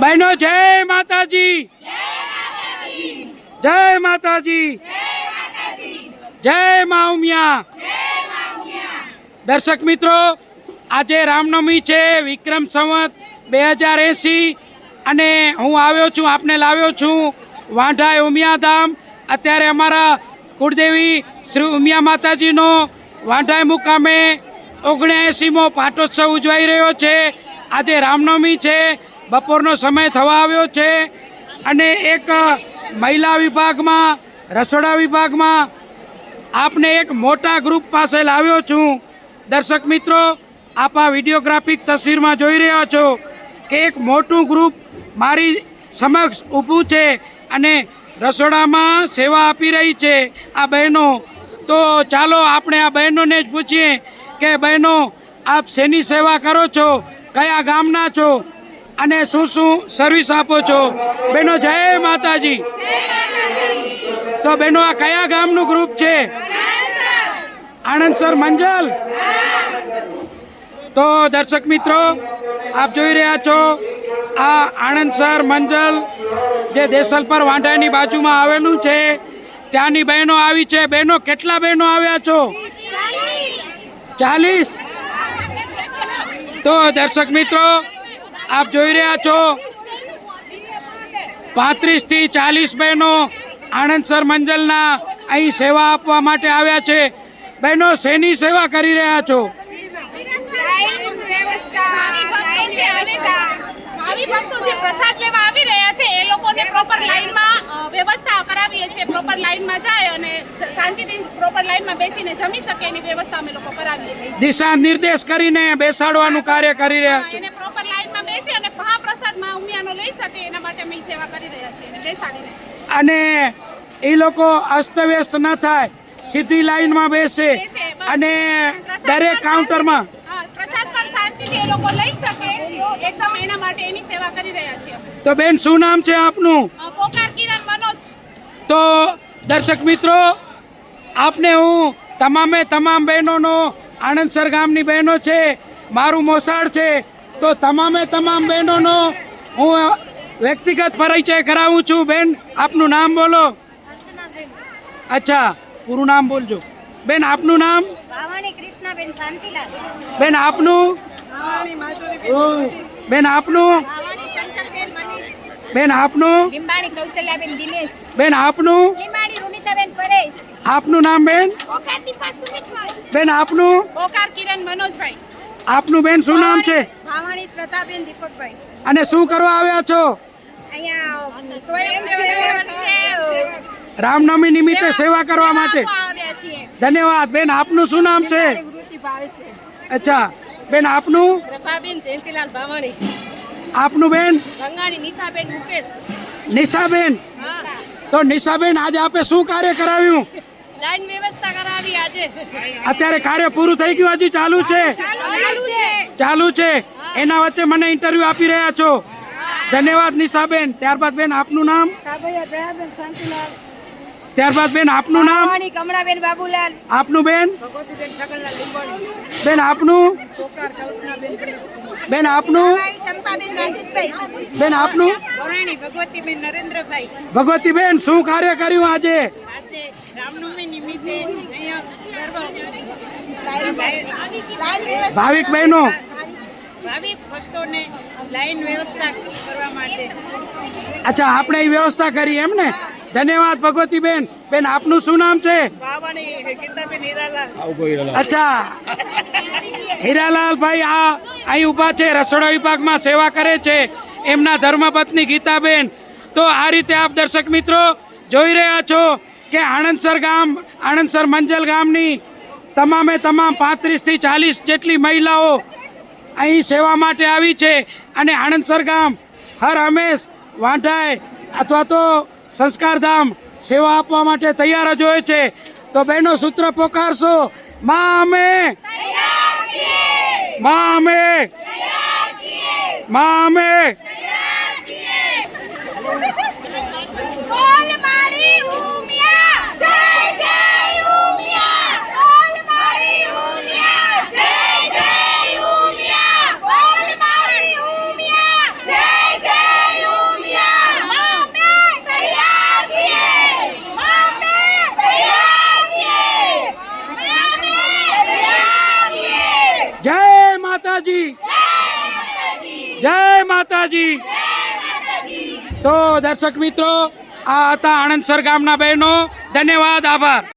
બહેનો, જય માતાજી. જય માતાજી. જય મા ઉમિયા દર્શક મિત્રો, આજે રામનવમી છે, વિક્રમ સંવત બે હજાર એંસી. અને હું આવ્યો છું, આપને લાવ્યો છું, વાંઢા ઉમિયા ધામ. અત્યારે અમારા કુળદેવી શ્રી ઉમિયા માતાજીનો વાંઢાઈ મુકામે ઓગણએંસીમો પાટોત્સવ ઉજવાઈ રહ્યો છે. આજે રામનવમી છે, બપોરનો સમય થવા આવ્યો છે અને એક મહિલા વિભાગમાં, રસોડા વિભાગમાં આપને એક મોટા ગ્રુપ પાસે લાવ્યો છું. દર્શક મિત્રો, આપ આ વિડીયોગ્રાફિક તસવીરમાં જોઈ રહ્યા છો કે એક મોટું ગ્રુપ મારી સમક્ષ ઊભું છે અને રસોડામાં સેવા આપી રહી છે આ બહેનો. તો ચાલો આપણે આ બહેનોને જ પૂછીએ કે, બહેનો, આપ શેની સેવા કરો છો? કયા ગામના છો અને શું શું સર્વિસ આપો છો? બેનો જય માતાજી. તો બેનો, આ કયા ગામનું ગ્રુપ છે? આણંદસર મંજલ. તો દર્શક મિત્રો, આપ જોઈ રહ્યા છો, આ આણંદસર મંજલ જે દેસલપર વાંઢાની બાજુમાં આવેલું છે. ત્યાંની બહેનો આવી છે. બહેનો કેટલા બહેનો આવ્યા છો? ચાલીસ? તો દર્શક મિત્રો, આપ જોઈ રહ્યા છો પાંત્રીસથી ચાલીસ બહેનો આણંદસર મંજલના અહીં સેવા આપવા માટે આવ્યા છે. બહેનો, શેની સેવા કરી રહ્યા છો? પ્રસાદ લેવા આવી રહ્યા છે, એ લોકોને પ્રોપર લાઈનમાં કરાવીએ છીએ પ્રોપર લાઈનમાં જાય અને શાંતિથી પ્રોપર લાઈનમાં બેસીને જમી શકે એની વ્યવસ્થા અમે લોકો કરાવીએ છીએ. દિશા નિર્દેશ કરીને બેસાડવાનું કાર્ય કરી રહ્યા છો. એને પ્રોપર લાઈનમાં બેસી અને મહાપ્રસાદમાં ઉમિયાનો લઈ શકે એના માટે અમે સેવા કરી રહ્યા છીએ અને બેસાડી અને એ લોકો અસ્તવ્યસ્ત ન થાય સીધી લાઈનમાં બેસે અને દરેક કાઉન્ટરમાં પ્રસાદ પણ શાંતિથી એ લોકો લઈ શકે એકદમ એના માટે એની સેવા કરી રહ્યા છીએ. તો બેન શું નામ છે આપનું? પોકાર તો દર્શક મિત્રો આપને હું તમામે તમામ બહેનોનો આણંદસર ગામની બહેનો છે મારું મોસાળ છે તો તમામે તમામ બહેનોનો હું વ્યક્તિગત પરિચય કરાવું છું. બેન આપનું નામ બોલો. અચ્છા પૂરું નામ બોલજો. બેન આપનું નામ? ભાવાણી કૃષ્ણાબેન શાંતિલાલ. બેન આપનું? બેન આપનું? બેન આપનું? લીંબાણી કૌશલ્યાબેન દિનેશ. બેન આપનું? લીંબાણી રૂમિતાબેન પરેશ. આપનું નામ બેન? ઓકાર દીપા સુમિતભાઈ બેન આપનું? ઓકાર કિરણ મનોજભાઈ. આપનું બેન શું નામ છે? ભાવાણી શ્રદ્ધાબેન દીપકભાઈ. અને શું કરવા આવ્યા છો? અહીંયા સ્વયંસેવક. રામનવમી નિમિત્તે સેવા કરવા માટે. ધન્યવાદ. બેન આપનું શું નામ છે? છે. અચ્છા. બેન આપનું? પ્રભાબેન જયંતિલાલ ભાવાણી. આપનું બેન? ગંગાણી નિશાબેન મુકેશ. નિશાબેન? તો નિશાબેન આજે આપે શું કાર્ય કરાવ્યું? લાઈન વ્યવસ્થા કરાવી આજે. અત્યારે કાર્ય પૂરું થઈ ગયું હજી ચાલુ છે? ચાલુ છે. ચાલુ છે. એના વચ્ચે મને ઇન્ટરવ્યુ આપી રહ્યા છો. ધન્યવાદ નિશાબેન. ત્યારબાદ બેન આપનું નામ? સાબૈયા જયાબેન શાંતિલાલ. ત્યારબાદ બેન આપનું નામ? કમળાબેન બાબુલાલ. આપનું બેન? બેન આપનું? બેન આપનું? બેન આપનું? ભગવતીબેન શું કાર્ય કર્યું આજે? ભાવિક બહેનો. ભાવિક લાઈન વ્યવસ્થા કરવા માટે. અચ્છા આપણે એ વ્યવસ્થા કરી એમ ને? ધન્યવાદ ભગવતીબેન. બેન આપનું શું નામ છે? અચ્છા. હીરાલાલ ભાઈ આ અહીં ઊભા છે રસોડા વિભાગમાં સેવા કરે છે એમના ધર્મપત્ની ગીતાબેન. તો આ રીતે આપ દર્શક મિત્રો જોઈ રહ્યા છો કે આણંદસર ગામ આણંદસર મંજલ ગામની તમામે તમામ પાંત્રીસથી ચાલીસ જેટલી મહિલાઓ અહીં સેવા માટે આવી છે. અને આણંદસર ગામ હર હંમેશ વાંઢાય અથવા તો સંસ્કારધામ સેવા આપવા માટે તૈયાર જ હોય છે. તો બહેનો સૂત્ર પોકારશો. મા અમે. મા અમે. મા અમે બોલ મારી ઉમિયા જય જય ઉમિયા બોલ મારી ઉમિયા જય જય ઉમિયા બોલ મારી ઉમિયા માતાજી. જય માતાજી. તો દર્શક મિત્રો આ હતા આણંદસર ગામના બહેનો. ધન્યવાદ આભાર.